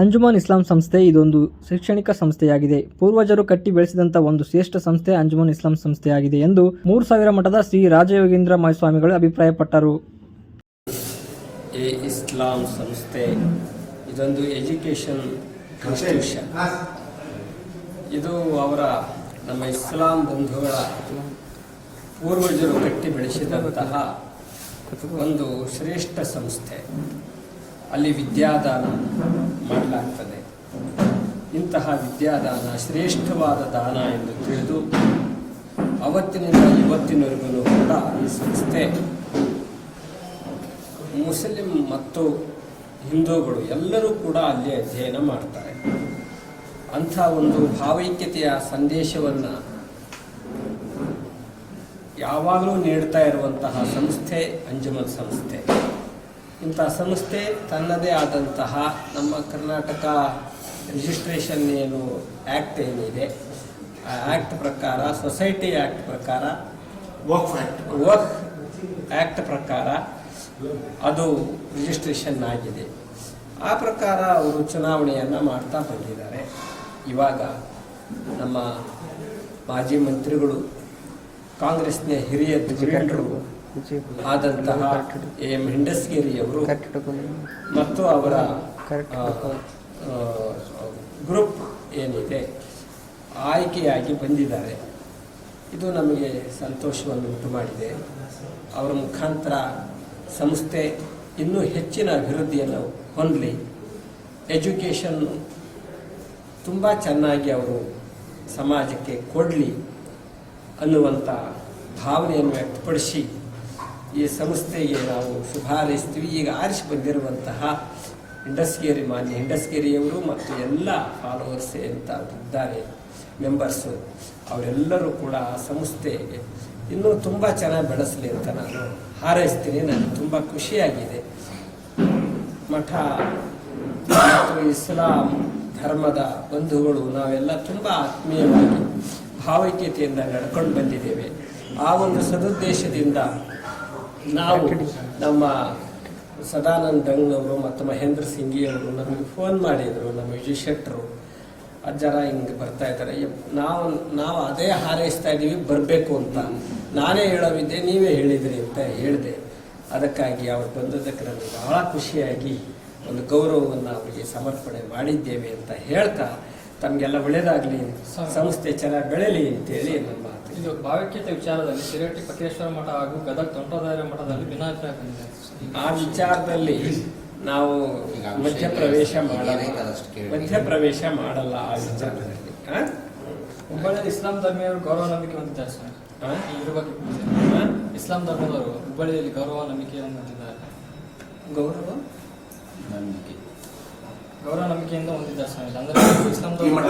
ಅಂಜುಮನ್ ಇಸ್ಲಾಂ ಸಂಸ್ಥೆ ಇದೊಂದು ಶೈಕ್ಷಣಿಕ ಸಂಸ್ಥೆಯಾಗಿದೆ. ಪೂರ್ವಜರು ಕಟ್ಟಿ ಬೆಳೆಸಿದಂಥ ಒಂದು ಶ್ರೇಷ್ಠ ಸಂಸ್ಥೆ ಅಂಜುಮಾನ್ ಇಸ್ಲಾಂ ಸಂಸ್ಥೆಯಾಗಿದೆ ಎಂದು ಮೂರು ಸಾವಿರ ಮಠದ ಶ್ರೀ ರಾಜಯೋಗೀಂದ್ರ ಮಹಾಸ್ವಾಮಿಗಳು ಅಭಿಪ್ರಾಯಪಟ್ಟರು. ಇಸ್ಲಾಂ ಸಂಸ್ಥೆ ಇದೊಂದು ಎಜುಕೇಷನ್ ಇದು ಅವರ ನಮ್ಮ ಇಸ್ಲಾಂ ಬಂಧುಗಳ ಪೂರ್ವಜರು ಕಟ್ಟಿ ಬೆಳೆಸಿದಂತಹ ಒಂದು ಶ್ರೇಷ್ಠ ಸಂಸ್ಥೆ. ಅಲ್ಲಿ ವಿದ್ಯಾದಾನ ಮಾಡಲಾಗ್ತದೆ. ಇಂತಹ ವಿದ್ಯಾದಾನ ಶ್ರೇಷ್ಠವಾದ ದಾನ ಎಂದು ತಿಳಿದು ಅವತ್ತಿನಿಂದ ಇವತ್ತಿನವರೆಗೂ ಕೂಡ ಈ ಸಂಸ್ಥೆ ಮುಸ್ಲಿಂ ಮತ್ತು ಹಿಂದೂಗಳು ಎಲ್ಲರೂ ಕೂಡ ಅಲ್ಲಿ ಅಧ್ಯಯನ ಮಾಡ್ತಾರೆ. ಅಂಥ ಒಂದು ಭಾವೈಕ್ಯತೆಯ ಸಂದೇಶವನ್ನು ಯಾವಾಗಲೂ ನೀಡ್ತಾ ಇರುವಂತಹ ಸಂಸ್ಥೆ ಅಂಜುಮನ್ ಸಂಸ್ಥೆ. ಇಂಥ ಸಂಸ್ಥೆ ತನ್ನದೇ ಆದಂತಹ ನಮ್ಮ ಕರ್ನಾಟಕ ರಿಜಿಸ್ಟ್ರೇಷನ್ ಏನು ಆ್ಯಕ್ಟ್ ಏನಿದೆ ಆ ಆ್ಯಕ್ಟ್ ಪ್ರಕಾರ ಸೊಸೈಟಿ ಆ್ಯಕ್ಟ್ ಪ್ರಕಾರ ವಕ್ಫ್ ವಕ್ ಆ್ಯಕ್ಟ್ ಪ್ರಕಾರ ಅದು ರಿಜಿಸ್ಟ್ರೇಷನ್ ಆಗಿದೆ. ಆ ಪ್ರಕಾರ ಅವರು ಚುನಾವಣೆಯನ್ನು ಮಾಡ್ತಾ ಬಂದಿದ್ದಾರೆ. ಇವಾಗ ನಮ್ಮ ಮಾಜಿ ಮಂತ್ರಿಗಳು ಕಾಂಗ್ರೆಸ್ನ ಹಿರಿಯ ಧುರೀಣರು ಆದಂತಹ ಎಂ ಹೆಂಡಸ್ಗೇರಿಯವರು ಮತ್ತು ಅವರ ಗ್ರೂಪ್ ಏನಿದೆ ಆಯ್ಕೆಯಾಗಿ ಬಂದಿದ್ದಾರೆ. ಇದು ನಮಗೆ ಸಂತೋಷವನ್ನು ಉಂಟು ಮಾಡಿದೆ ಅವರ ಮುಖಾಂತರ ಸಂಸ್ಥೆ ಇನ್ನೂ ಹೆಚ್ಚಿನ ಅಭಿವೃದ್ಧಿಯನ್ನು ಹೊಂದಲಿ. ಎಜುಕೇಷನ್ ತುಂಬ ಚೆನ್ನಾಗಿ ಅವರು ಸಮಾಜಕ್ಕೆ ಕೊಡಲಿ ಅನ್ನುವಂಥ ಭಾವನೆಯನ್ನು ವ್ಯಕ್ತಪಡಿಸಿ ಈ ಸಂಸ್ಥೆಗೆ ನಾವು ಶುಭ ಹಾರೈಸ್ತೀವಿ ಈಗ ಆರಿಸಿ ಬಂದಿರುವಂತಹ ಇಂಡಸ್ಗೇರಿ ಮಾನ್ಯ ಇಂಡಸ್ಗೇರಿಯವರು ಮತ್ತು ಎಲ್ಲ ಫಾಲೋವರ್ಸ್ ಅಂತ ಇದ್ದಾರೆ ಮೆಂಬರ್ಸು ಅವರೆಲ್ಲರೂ ಕೂಡ ಆ ಸಂಸ್ಥೆಗೆ ಇನ್ನೂ ತುಂಬ ಚೆನ್ನಾಗಿ ಬೆಳೆಸಲಿ ಅಂತ ನಾನು ಹಾರೈಸ್ತೀನಿ. ನನಗೆ ತುಂಬ ಖುಷಿಯಾಗಿದೆ. ಮಠ ಮತ್ತು ಇಸ್ಲಾಂ ಧರ್ಮದ ಬಂಧುಗಳು ನಾವೆಲ್ಲ ತುಂಬ ಆತ್ಮೀಯವಾಗಿ ಭಾವೈಕ್ಯತೆಯಿಂದ ನಡ್ಕೊಂಡು ಬಂದಿದ್ದೇವೆ. ಆ ಒಂದು ಸದುದ್ದೇಶದಿಂದ ನಾವು ನಮ್ಮ ಸದಾನಂದ್ ದಂಗ್ನವರು ಮತ್ತು ಮಹೇಂದ್ರ ಸಿಂಗಿಯವರು ನಮಗೆ ಫೋನ್ ಮಾಡಿದರು ನಮ್ಮ ವಿಜಯ್ ಶೆಟ್ಟರು ಅಜ್ಜರ ಹಿಂಗೆ ಬರ್ತಾ ಇದ್ದಾರೆ. ನಾವು ನಾವು ಅದೇ ಹಾರೈಸ್ತಾ ಇದ್ದೀವಿ ಬರಬೇಕು ಅಂತ. ನಾನೇ ಹೇಳೋವಿದ್ದೆ ನೀವೇ ಹೇಳಿದ್ರಿ ಅಂತ ಹೇಳಿದೆ. ಅದಕ್ಕಾಗಿ ಅವ್ರು ಬಂದದಕ್ಕೆ ನನಗೆ ಬಹಳ ಖುಷಿಯಾಗಿ ಒಂದು ಗೌರವವನ್ನು ಅವರಿಗೆ ಸಮರ್ಪಣೆ ಮಾಡಿದ್ದೇವೆ ಅಂತ ಹೇಳ್ತಾ ತಮಗೆಲ್ಲ ಒಳ್ಳೇದಾಗಲಿ. ಸಂಸ್ಥೆ ಚೆನ್ನಾಗಿ ಬೆಳೆಯಲಿ ಅಂತೇಳಿ ನಮ್ಮ ಇದು ಭಾವೈಕ್ಯತೆ ವಿಚಾರದಲ್ಲಿ ಶಿರಟ್ಟಿ ಪಕೇಶ್ವರ ಮಠ ಹಾಗೂ ಗದಗ ತೋಂಟದಾರ್ಯ ಮಠದಲ್ಲಿ ಭಿನ್ನಾಭಿಪ್ರಾಯ ಬಂದಿದೆ ಆ ವಿಚಾರದಲ್ಲಿ ನಾವು ಮಧ್ಯಪ್ರವೇಶ ಮಾಡಲ್ಲ ಮಧ್ಯಪ್ರವೇಶ ಮಾಡಲ್ಲ ಆ ವಿಚಾರದಲ್ಲಿ ಆ? ಹುಬ್ಬಳ್ಳಿ ಇಸ್ಲಾಂ ಧರ್ಮೀಯರು ಗೌರವ ನಂಬಿಕೆ ಹೊಂದಿದ್ದಾರೆ ಸರ್ ಇದ್ರ ಬಗ್ಗೆ ಇಸ್ಲಾಂ ಧರ್ಮದವರು ಹುಬ್ಬಳ್ಳಿಯಲ್ಲಿ ಗೌರವ ನಂಬಿಕೆಯನ್ನು ಹೊಂದಿದ್ದಾರೆ ಗೌರವ ಗೌರವ ನಂಬಿಕೆಯಿಂದ ಹೊಂದಿದ್ದಾರೆ ಸರ್ ಅಂದ್ರೆ ಇಸ್ಲಾಂ ಧರ್ಮ.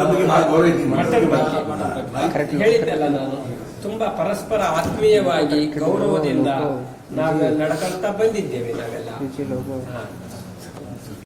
ಹೇಳಿದ್ದೆಲ್ಲ ನಾನು ತುಂಬಾ ಪರಸ್ಪರ ಆತ್ಮೀಯವಾಗಿ ಗೌರವದಿಂದ ನಾವು ನಡ್ಕೊಳ್ತಾ ಬಂದಿದ್ದೇವೆ ನಾವೆಲ್ಲ.